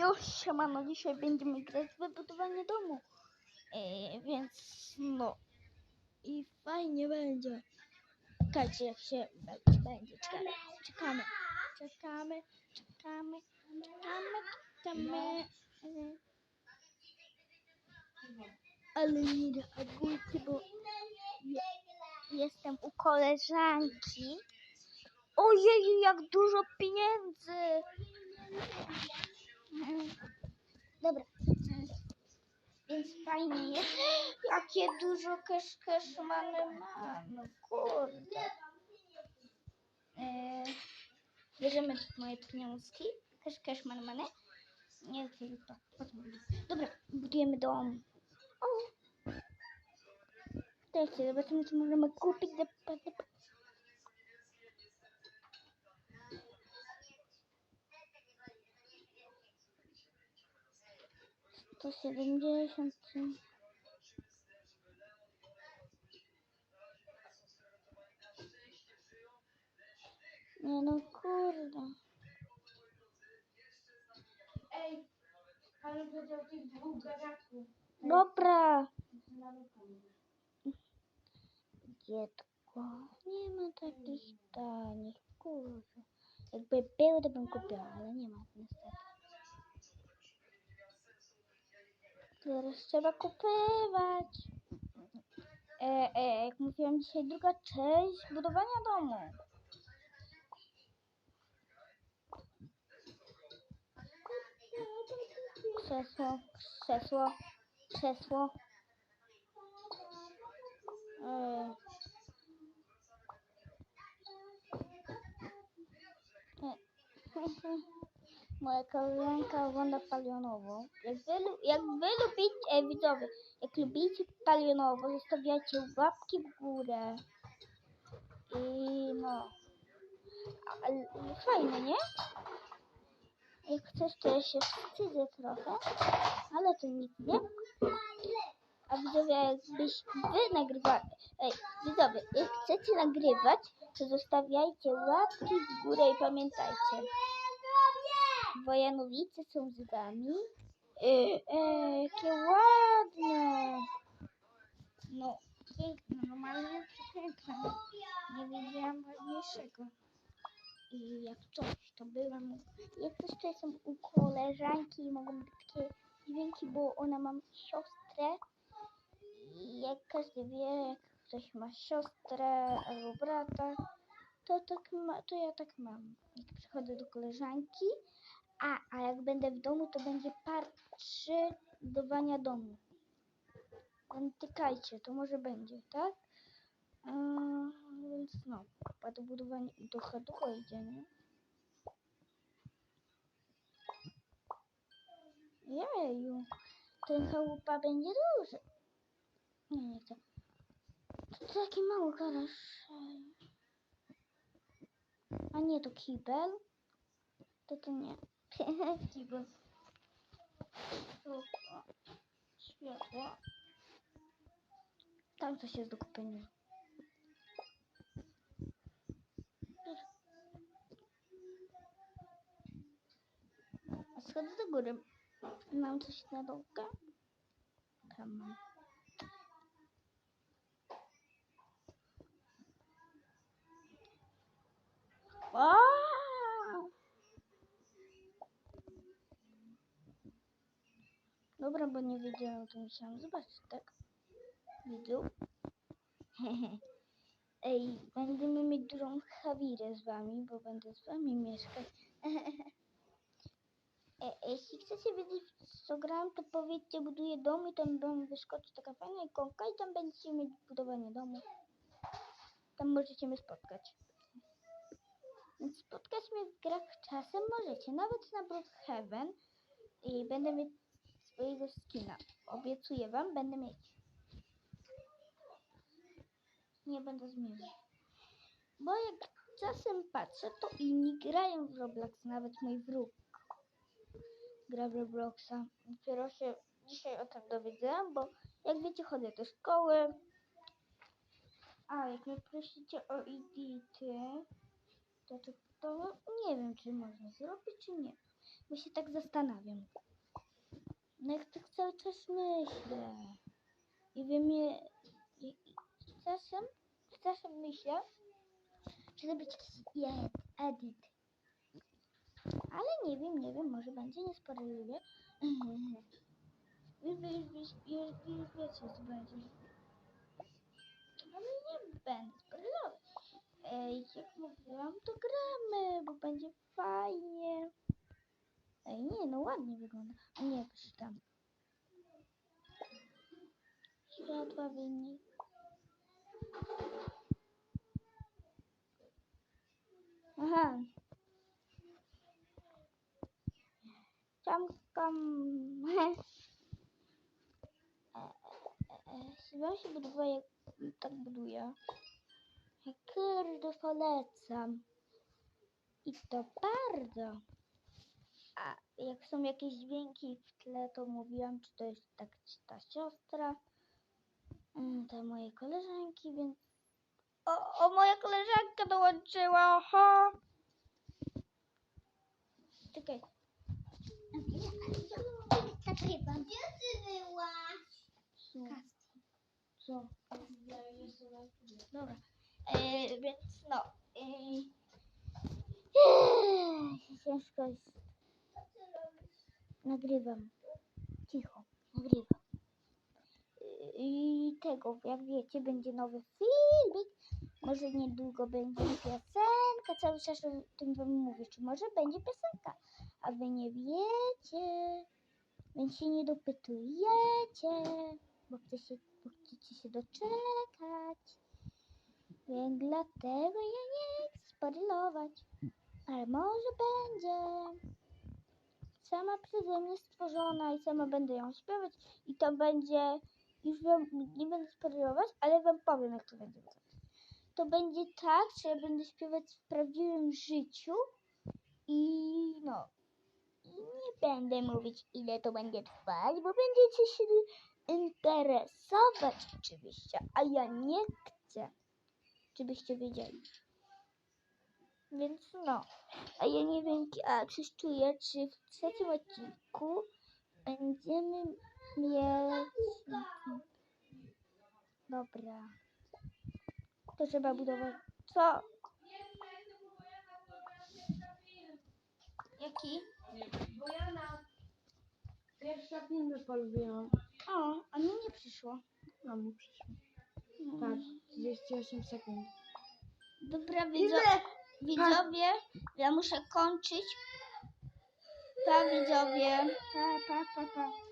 Już siemano, dzisiaj będziemy grać w wybudowanie domu. E, więc no. I fajnie będzie. Czekajcie jak się be- będzie. Czekamy, czekamy, czekamy, czekamy, czekamy, czekamy. E, Ale nie reagujcie, bo je, jestem u koleżanki. Ojej, jak dużo pieniędzy! Dobra. Więc fajnie jest. Jakie dużo cash cash mamy ma. No kurde. E, bierzemy moje pieniążki. Cash cash man. Nie to. potem. Dobra, budujemy dom. O. Teraz zobaczymy, co możemy kupić. za- za- 170. Nie no kurde. Ej, ale powiedział tych dwóch garażów. Dobra. Dziecko. Nie ma takich tanich, kurde. Jakby były, to bym kupiła, ale nie ma niestety. Teraz trzeba kupywać. E, e, jak mówiłam dzisiaj, druga część budowania domu. Krzesło, krzesło, krzesło. E, e, Moja koleżanka ogląda palionową. Jak wy, jak wy lubicie, e, widzowie, jak lubicie palionowo, zostawiajcie łapki w górę. I no. Ale fajne, nie? Jak chcesz, to ja się wstydzę trochę, ale to nic nie. A widzowie, jakbyś wy nagrywali, ej, widzowie, jak chcecie nagrywać, to zostawiajcie łapki w górę i pamiętajcie. Wojanowice są z wami. E, e, jakie ładne. No, piękne, normalnie przepiękne. Nie widziałam ładniejszego. I jak coś, to byłam. Jak coś, to jestem u koleżanki i mogą być takie dźwięki, bo ona ma siostrę. I jak każdy wie, jak ktoś ma siostrę albo brata, to, tak ma, to ja tak mam. Jak przychodzę do koleżanki, a, a jak będę w domu, to będzie part 3 budowania domu. Pamiętajcie, to może będzie, tak? Eee, więc no, a to budowanie trochę długo idzie, nie? Jeju, ten chałupa będzie duży. Nie, nie chcę. To taki mały garaż. A nie, to kibel? To to nie. Światło. Światło. Tam coś jest do kupienia. A schodzę do góry. Mam coś na dółkę? Tam mam. Dobra, bo nie wiedziałam, to musiałam zobaczyć, tak? Widzów. Ej, będziemy mieć dużą hawirę z wami, bo będę z wami mieszkać. e, jeśli chcecie wiedzieć, co gram, to powiedzcie, buduję dom i tam wam wyskoczy taka fajna ikonka i tam będziecie mieć budowanie domu. Tam możecie mnie spotkać. Więc spotkać mnie w grach czasem możecie, nawet na Brookhaven i będę mieć swojego skina. Obiecuję wam, będę mieć. Nie będę zmieniał. Bo jak czasem patrzę, to inni grają w Roblox, nawet mój wróg gra w Robloxa. Dopiero się dzisiaj o tym dowiedziałam, bo jak wiecie, chodzę do szkoły. A jak mnie prosicie o edity, to, to, to nie wiem, czy można zrobić, czy nie. bo się tak zastanawiam. No jak tak cały czas myślę. I wiem, je, i, czasem, czasem myślę, czy zrobić jakiś ed, edit. Ale nie wiem, nie wiem, może będzie, nie spoiluję. Już, już, już, już, wiecie, co będzie. Ale nie będę. Ej, jak mówiłam, to gramy, bo będzie fajnie. Ej, nie, no ładnie wygląda. A nie, patrz tam. Światła wynik. Aha. Tam, tam. Chyba się buduje, tak buduje. Kurde, polecam. I to bardzo. A jak są jakieś dźwięki w tle, to mówiłam, czy to jest tak, ta siostra, mm, te moje koleżanki, więc... O, o moja koleżanka dołączyła, oho! Czekaj. Nagrywam. Gdzie ty byłaś? Co? Dobra. E, więc no. E, ciężko jest. Nagrywam. Cicho. Nagrywam. I tego, jak wiecie, będzie nowy filmik. Może niedługo będzie piosenka. Cały czas o tym wam mówię. Czy może będzie piosenka? A wy nie wiecie. Więc się nie dopytujecie. Bo chcecie, bo chcecie się doczekać. Więc dlatego ja nie chcę spoilować. Ale może będzie. Sama przeze mnie stworzona i sama będę ją śpiewać. I to będzie. Już wam nie będę spoilować, ale wam powiem, jak to będzie. To będzie tak, że ja będę śpiewać w prawdziwym życiu. I no. I nie będę mówić, ile to będzie trwać, bo będziecie się interesować oczywiście, a ja nie chcę, żebyście wiedzieli. Więc no, a ja nie wiem, a coś czuję, czy w trzecim odcinku będziemy mieć... Dobra. To trzeba budować... Co? Jaki? Bojana. Pierwsza filmy polubiłam. O, a mi nie przyszło. A mi przyszło. Mm. Tak, 38 sekund. Dobra, widzo widzowie, ja muszę kończyć. Pa, widzowie. Pa, pa, pa, pa.